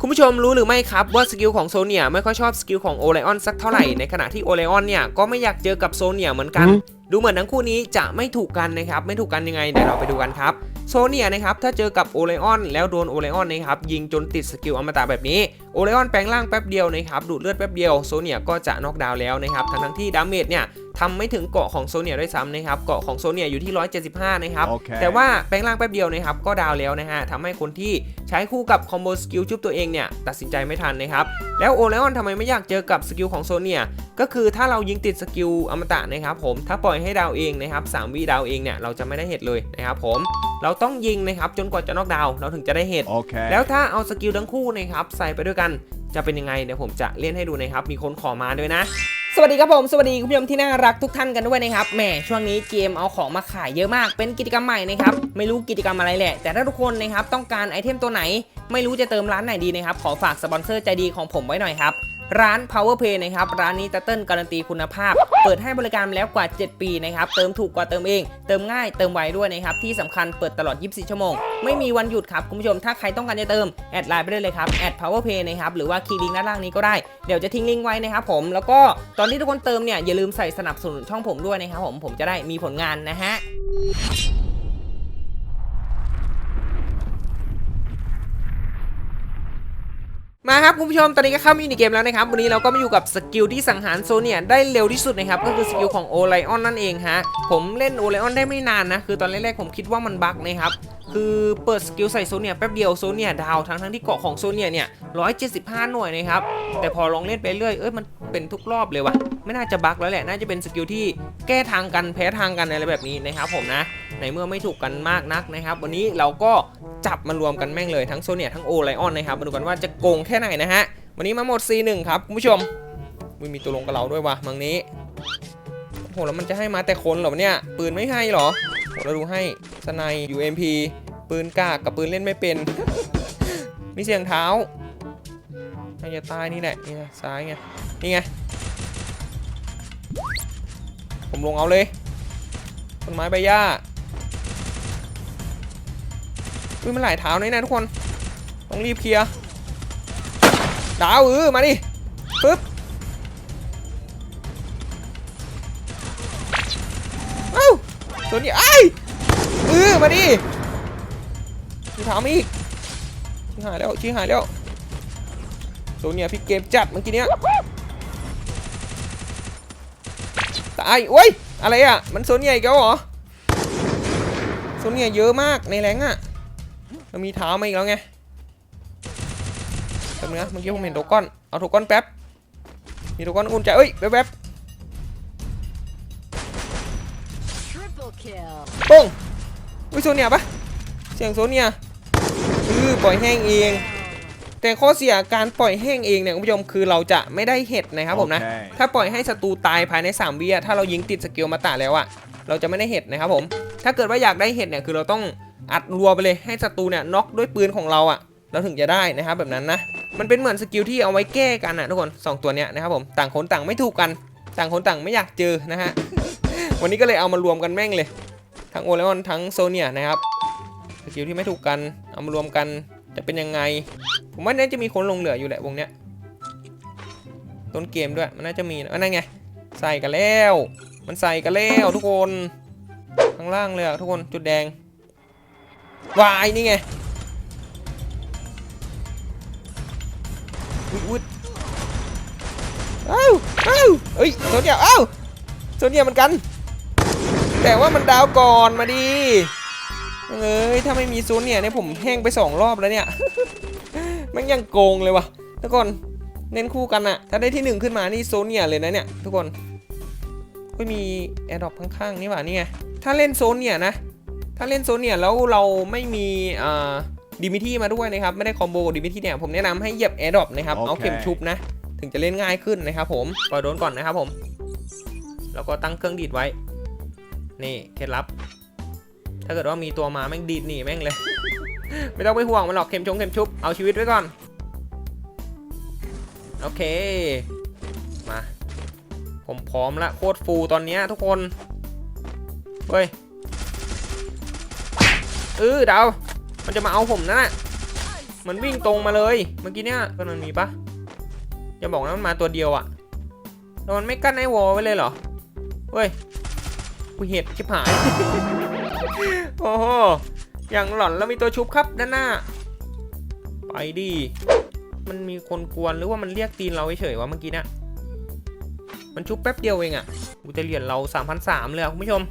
คุณผู้ชมรู้หรือไม่ครับว่าสกิลของโซเนียไม่ค่อยชอบสกิลของโอไลออนสักเท่าไหร่ในขณะที่โอไลออนเนี่ยก็ไม่อยากเจอกับโซเนียเหมือนกัน ดูเหมือนทั้งคู่นี้จะไม่ถูกกันนะครับไม่ถูกกันยังไงเดี๋ยวเราไปดูกันครับโซเนียนะครับถ้าเจอกับโอไลออนแล้วโดนโอไลออนนะครับยิงจนติดสกิลอมตะแบบนี้โอไลออนแปลงร่างแป๊บเดียวนะครับดูดเลือดแป๊บเดียวโซเนียก็จะน็อกดาวน์แล้วนะครับทั้งทั้งๆที่ดาเมจเนี่ย ทำไม่ถึงเกาะของโซเนียด้วยซ้ำนะครับเกาะของโซเนียอยู่ที่ 175 นะครับโอเคแต่ว่าแปลงร่างแป๊บเดียวนะครับก็ดาวแล้วนะฮะทำให้คนที่ใช้คู่กับคอมโบสกิลชุบตัวเองเนี่ยตัดสินใจไม่ทันนะครับ แล้วโอไลออนทำไมไม่อยากเจอกับสกิลของโซเนียก็คือถ้าเรายิงติดสกิลอมตะนะครับผมถ้าปล่อยให้ดาวเองนะครับสามวิดาวเองเนี่ยเราจะไม่ได้เห็ดเลยนะครับผมเราต้องยิงนะครับจนกว่าจะน็อกดาวน์เราถึงจะได้เห็ด Okay. แล้วถ้าเอาสกิลทั้งคู่นะครับใส่ไปด้วยกันจะเป็นยังไงเดี๋ยวผมจะเล่นให้ดูนะครับมีคนขอมาด้วยนะ สวัสดีครับผม สวัสดีคุณผู้ชมที่น่ารักทุกท่านกันด้วยนะครับแหมช่วงนี้เกมเอาของมาขายเยอะมาก เป็นกิจกรรมใหม่นะครับไม่รู้กิจกรรมอะไรแหละ แต่ถ้าทุกคนนะครับต้องการไอเทมตัวไหน ไม่รู้จะเติมร้านไหนดีนะครับขอฝากสปอนเซอร์ใจดีของผมไว้หน่อยครับ ร้าน Power Play นะครับ ร้านนี้จะเติ้ลการันตีคุณภาพ เปิดให้บริการแล้วกว่า 7 ปีนะครับ เติมถูกกว่าเติมเอง เติมง่าย เติมไวด้วยนะครับ ที่สำคัญเปิดตลอด 24 ชั่วโมง ไม่มีวันหยุดครับ คุณผู้ชม ถ้าใครต้องการจะเติม แอดไลน์ไปได้เลยครับ แอด Power Play นะครับ หรือว่าคลิกลิงก์ด้านล่างนี้ก็ได้ เดี๋ยวจะทิ้งลิงก์ไว้นะครับผม แล้วก็ตอนที่ทุกคนเติมเนี่ยอย่าลืมใส่สนับสนุนช่องผมด้วยนะครับผม ผมจะได้มีผลงานนะฮะ มาครับคุณผู้ชมตอนนี้ก็เข้ามาอยู่ในเกมแล้วนะครับวันนี้เราก็มาอยู่กับสกิลที่สังหารโซเนียได้เร็วที่สุดนะครับก็คือสกิลของโอไลออนนั่นเองฮะผมเล่นโอไลออนได้ไม่นานนะคือตอนแรกๆผมคิดว่ามันบั๊กนะครับคือเปิดสกิลใส่โซเนียแป๊บเดียวโซเนียดาวทั้งทั้งๆที่เกาะของโซเนียเนี่ย175 หน่วยนะครับแต่พอลองเล่นไปเรื่อยเอ้ยมันเป็นทุกรอบเลยว่ะไม่น่าจะบั๊กแล้วแหละน่าจะเป็นสกิลที่แก้ทางกันแพ้ทางกันอะไรแบบนี้นะครับผมนะในเมื่อไม่ถูกกันมากนักนะครับ วันนี้เราก็ จับมารวมกันแม่งเลยทั้งโซเนียทั้งโอไลออนนะครับมาดูกันว่าจะโกงแค่ไหนนะฮะ วันนี้มาหมด C1 ครับคุณผู้ชมอุ๊ยมีตัวลงกับเราด้วยวะมังนี้โอ้โหแล้วมันจะให้มาแต่คนเหรอเนี่ยปืนไม่ให้หรอเราดูให้สไน UMP ปืนกากกับปืนเล่นไม่เป็น มีเสียงเท้าน่าจะตายนี่แหละนี่ไงซ้ายไงนี่ไงผมลงเอาเลยต้นไม้ใบหญ้า อุ้ยมันหลายเท้าเลยนะทุกคน ต้องรีบเคลียร์ดาวเออมาดิปึ๊บเอ้าตัวนี้ไอ้เออมาดิมีเท้ามาอีกชิงหายแล้วชิงหายแล้วตัวเนี้ยพี่เกมจัดเมื่อกี้เนี้ยตายโอ้ยอะไรอะ มันโซนใหญ่แกแล้วเหรอโซนใหญ่เยอะมากในแรงอะ มันมีเท้ามาอีกแล้วไงแป๊บนึงนะเมื่อกี้ผมเห็นโทก้อน เอาโทก้อนแป๊บ มีโทก้อนอุ่นใจเอ้ยแป๊บแป๊บ Triple kill. ๆป้งอุ้ยโซเนียปะเสียงโซเนียอือปล่อยแห้งเอง แต่ข้อเสียการปล่อยแห้งเองเนี่ยคุณผู้ชมคือเราจะไม่ได้เห็ดนะครับผมนะโอเคถ้าปล่อยให้ศัตรูตายภายใน3วิอะถ้าเรายิงติดสกิลมาตาแล้วอะเราจะไม่ได้เห็ดนะครับผม ถ้าเกิดว่าอยากได้เห็ดเนี่ยคือเราต้อง อัดรัวไปเลยให้ศัตรูเนี่ยน็อกด้วยปืนของเราอะเราถึงจะได้นะครับแบบนั้นนะ มันเป็นเหมือนสกิลที่เอาไว้แก้กันอะทุกคนสองตัวเนี้ยนะครับผมต่างคนต่างไม่ถูกกัน ต่างคนต่างไม่อยากเจอนะฮะ วันนี้ก็เลยเอามารวมกันแม่งเลย ทั้งโอเลออนทั้งโซเนียนะครับสกิลที่ไม่ถูกกันเอามารวมกันจะเป็นยังไง ผมว่าน่าจะมีคนลงเหลืออยู่แหละวงเนี้ยต้นเกมด้วยมันน่าจะมีนะอันนั่นไงใส่กันแล้ว มันใส่กันแล้วทุกคนข้างล่างเลยทุกคนจุดแดง วายนี่ไงอุ๊ยอุ๊ยเอ้าเอ้าเอ้ยโซเนียเอ้าโซเนียเหมือนกัน แต่ว่ามันดาวก่อนมาดีเอ้ยถ้าไม่มีโซเนียเนี่ยผมแห้งไปสองรอบแล้วเนี่ยมันยังโกงเลยวะทุกคนเน้นคู่กันอะถ้าได้ที่หนึ่งขึ้นมานี่โซเนียเลยนะเนี่ยทุกคนก็มีแอร์ดรอปข้างๆนี่หว่านี่ไงถ้าเล่นโซเนียนะ ถ้าเล่นโซเนียแล้วเราไม่มีอ่าดิมิที่มาด้วยนะครับ ไม่ได้คอมโบดิมิที่เนี่ยผมแนะนำให้เหยียบแอร์ดรอปนะครับโอเคเอาเข็มชุบนะ ถึงจะเล่นง่ายขึ้นนะครับผมปล่อยโดนก่อนนะครับผม แล้วก็ตั้งเครื่องดีดไว้ นี่เคล็ดลับ ถ้าเกิดว่ามีตัวมาแม่งดีดหนีแม่งเลย ไม่ต้องไปห่วงมันหรอกเข็มชงเข็มชุบ เอาชีวิตไว้ก่อน โอเค มา ผมพร้อมละโคตรฟูตอนเนี้ยทุกคน เฮ้ย เออเดามันจะมาเอาผมนั่นะมันวิ่งตรงมาเลยเมื่อกี้เนี่ยก็มันมีปะอย่าบอกนะมันมาตัวเดียวอะแล้วมันไม่กั้นไอ้วอลไว้เลยเหรอเฮ้ยกูเห็ดชิบหายโอ้โหอย่างหล่อนแล้วมีตัวชุบครับด้านหน้า ไปดิมันมีคนกวนหรือว่ามันเรียกตีนเราเฉยๆวะเมื่อกี้เนี่ยมันชุบแป๊บเดียวเองอะกูจะเหรียญเรา3,003เลยอะคุณผู้ชม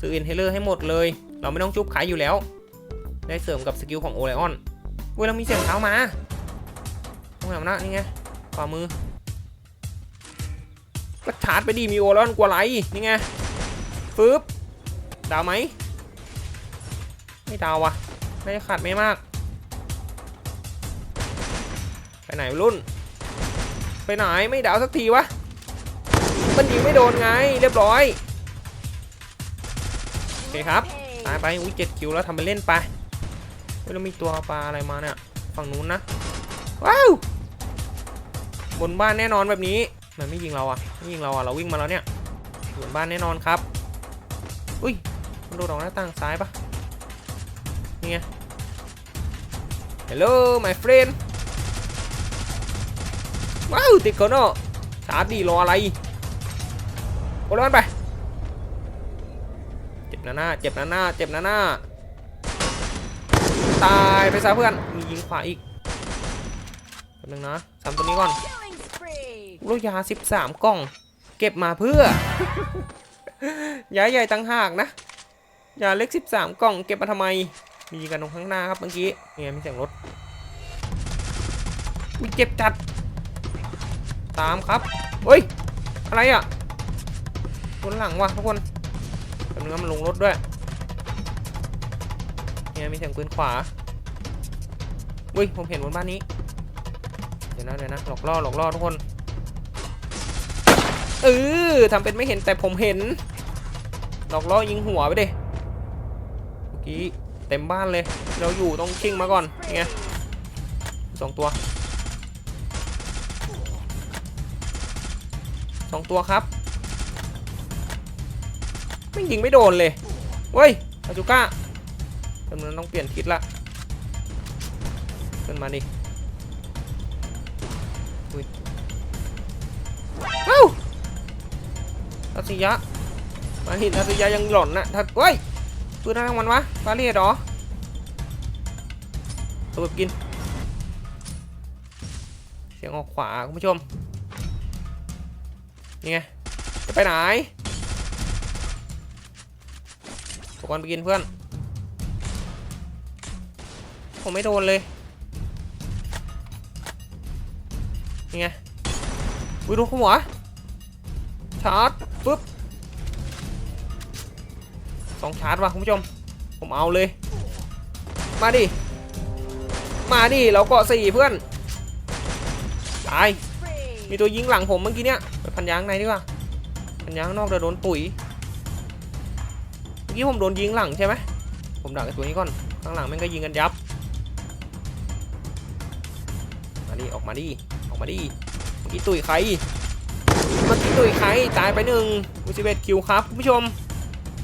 ซื้ออินเทเลอร์ให้หมดเลย เราไม่ต้องชุบขายอยู่แล้ว ได้เสริมกับสกิลของโอไลออนเว้ยเรามีเสียงเท้ามาตรงไหนวะนะนี่ไงฝ่ามือก็ชาร์จไปดีมีโอไลออนกว่าไรนี่ไงฟึบดาวไหมไม่ดาววะไม่ได้ขาดไม่มาก ไปไหนรุ่น ไปไหนไม่ดาวสักทีวะมันยิงไม่โดนไงเรียบร้อยโอเคครับายไปอุ้ยเจ็ดคิวแล้วทำไปเล่นไปเฮ้ยแล้มีตัวปลาอะไรมาเนี่ยฝั่งนู้นนะว้าวบนบ้านแน่นอนแบบนี้มันไม่ยิงเราอะไม่ยิงเราอะเราวิ่งมาแล้วเนี่ยบนบ้านแน่นอนครับอุ้ยมันโดดออกหน้าต่างซ้ายปะนี่ไง Hello my friend ว้าวติดคนอะชาร์จดีรออะไรโอ้แล้วมันไป นะหน้าเจ็บนะหน้าเจ็บนะหน้าตายไปซะเพื่อนมียิงขวาอีกแป๊บนึงนะทำตัวนี้ก่อนลูกยา 13 กล่อง เก็บมาเพื่อยาใหญ่ตั้งหากนะยาเล็ก 13 กล่องเก็บมาทำไม มียิงกันตรงข้างหน้าครับเมื่อกี้เนี่ยมีเสียงรถมีเจ็บจัด ตามครับเฮ้ยอะไรอะคนหลังว่ะทุกคน นึงนมันลงรถด้วยเนี่ยมีเสียงปืนขวาอุ้ยผมเห็นบนบ้านนี้ เดี๋ยวนะเดี๋ยวนะหลอกล่อหลอกล่อทุกคนเออทำเป็นไม่เห็นแต่ผมเห็นหลอกล่อยิงหัวไปดิเมื่อกี้เต็มบ้านเลย เราอยู่ต้องชิงมาก่อนนี่ไงสองตัวสองตัวครับ ไม่ยิงไม่โดนเลยเว้ยอาจูก้าตำนวนต้องเปลี่ยนทิศละขึ้นมาดิอุ้ยเอ้าทัศยะมาหินทัศยะยังหล่อนนะทัศเว้ยปืนอะไรของมันวะฟาเรียดหรอตัวแบบกิน เสียงออกขวาคุณผู้ชม นี่ไง จะไปไหน ตกอนไปกินเพื่อน ผมไม่โดนเลยนี่ไงวิดูหัว ชาร์จปึ๊บสองชาร์จว่ะคุณผู้ชม ผมเอาเลย มาดิ มาดิ เราเกาะสี่เพื่อน ตาย มีตัวยิงหลังผมเมื่อกี้เนี่ยไปพันยางในดีกว่า พันยางนอกเดี๋ยวโดนปุ๋ย กี้ผมโดนยิงหลังใช่ไหมผมดักไอ้ตัวนี้ก่อน ข้างหลังแม่งก็ยิงกันยับ มาดิ ออกมาดิ ออกมาดิ เมื่อกี้ตุยใคร เมื่อกี้ตุยใคร ตายไปหนึ่งมูสิเบตคิวครับคุณผู้ชม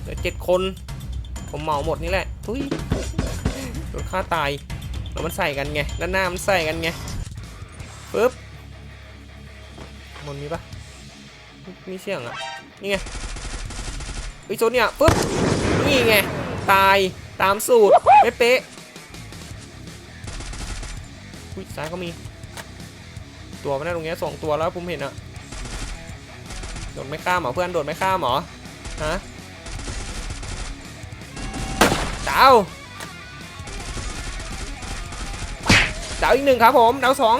เหลือเจ็ดคน ผมเหมาหมดนี่แหละทุยโดนฆ่าตาย แล้วมันใส่กันไง ด้านหน้ามันใส่กันไงปึ๊บ มันมีปะมีเสียงอะ นี่ไงไอ้โซนเนี่ยปึ๊บ นี่ไง ตายตามสูตรเป๊ะๆอุ้ยซ้ายก็มี ตัวมันได้ตรงเนี้ยสองตัวแล้วผมเห็นอะโดดไม่ข้ามหรอเพื่อนโดดไม่ข้ามหรอฮะดาวดาวอีกหนึ่งครับผมดาวสอง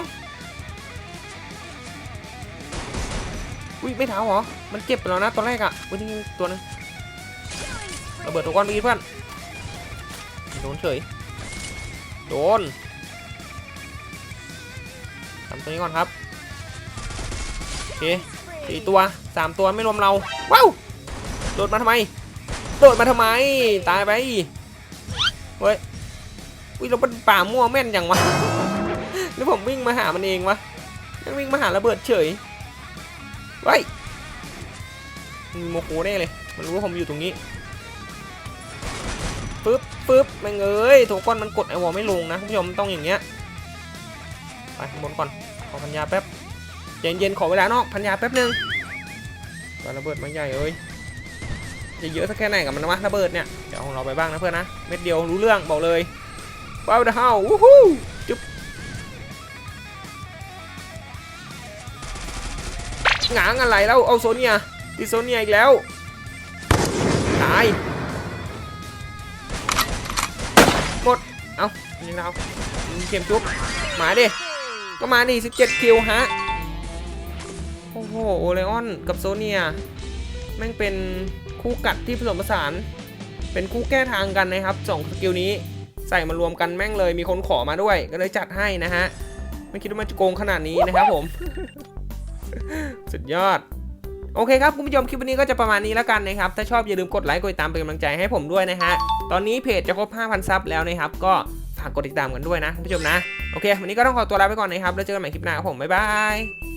อุ้ยไม่เท้าเหรอ มันเจ็บไปแล้วนะตอนแรกอะวันนี้ตัวนึง ระเบิดตัวก้อนเมื่อกี้เพื่อนโดนเฉย โดนทำตัวนี้ก่อนครับ โอเคสี่ตัวสามตัวไม่รวมเรา ว้าว โดดมาทำไม โดดมาทำไม ตายไป เฮ้ยอุ้ยเราเป็นป่ามั่วแม่นอย่างวะหรือผมวิ่งมาหามันเองวะยังวิ่งมาหาระเบิดเฉยเฮ้มีโมโหแน่เลย มันรู้ว่าผมอยู่ตรงนี้ ปึ๊บปึ๊บแม่งเอ้ยโถก้อนมันกดไอวอลไม่ลงนะคุณผู้ชมต้องอย่างเงี้ยไปข้างบนก่อนขอพันยาแป๊บเย็นเย็นๆขอเวลานอกพันยาแป๊บนึงระเบิดมาใหญ่เอ้ยจะเยอะสักแค่ไหนกับมันวะระเบิดเนี่ยเดี๋ยวของเราไปบ้างนะเพื่อนนะเม็ดเดียวรู้เรื่องบอกเลยเป้าเดาเฮาวู้ฮู้จุ๊บหงางอะไรแล้วเอาโซเนียติโซเนียอีกแล้วตาย เอายิงเราเข็มจุ๊บมาดิก็มาดิ17 คิวฮะ โอ้โห โอเลออนกับโซเนีย แม่งเป็นคู่กัดที่ผสมผสาน เป็นคู่แก้ทางกันนะครับสองสกิลนี้ใส่มารวมกันแม่งเลยมีคนขอมาด้วย ก็เลยจัดให้นะฮะ ไม่คิดว่ามันจะโกงขนาดนี้นะครับผม สุดยอด โอเคครับคุณผู้ชมคลิปวันนี้ก็จะประมาณนี้แล้วกันนะครับ ถ้าชอบอย่าลืมกดไลค์กดติดตามเป็นกำลังใจให้ผมด้วยนะฮะ ตอนนี้เพจจะครบ 5,000 ซับแล้วนะครับ ก็ฝากกดติดตามกันด้วยนะคุณผู้ชมนะ โอเค วันนี้ก็ต้องขอตัวลาไปก่อนนะครับ แล้วเจอกันใหม่คลิปหน้าครับผม บ๊ายบาย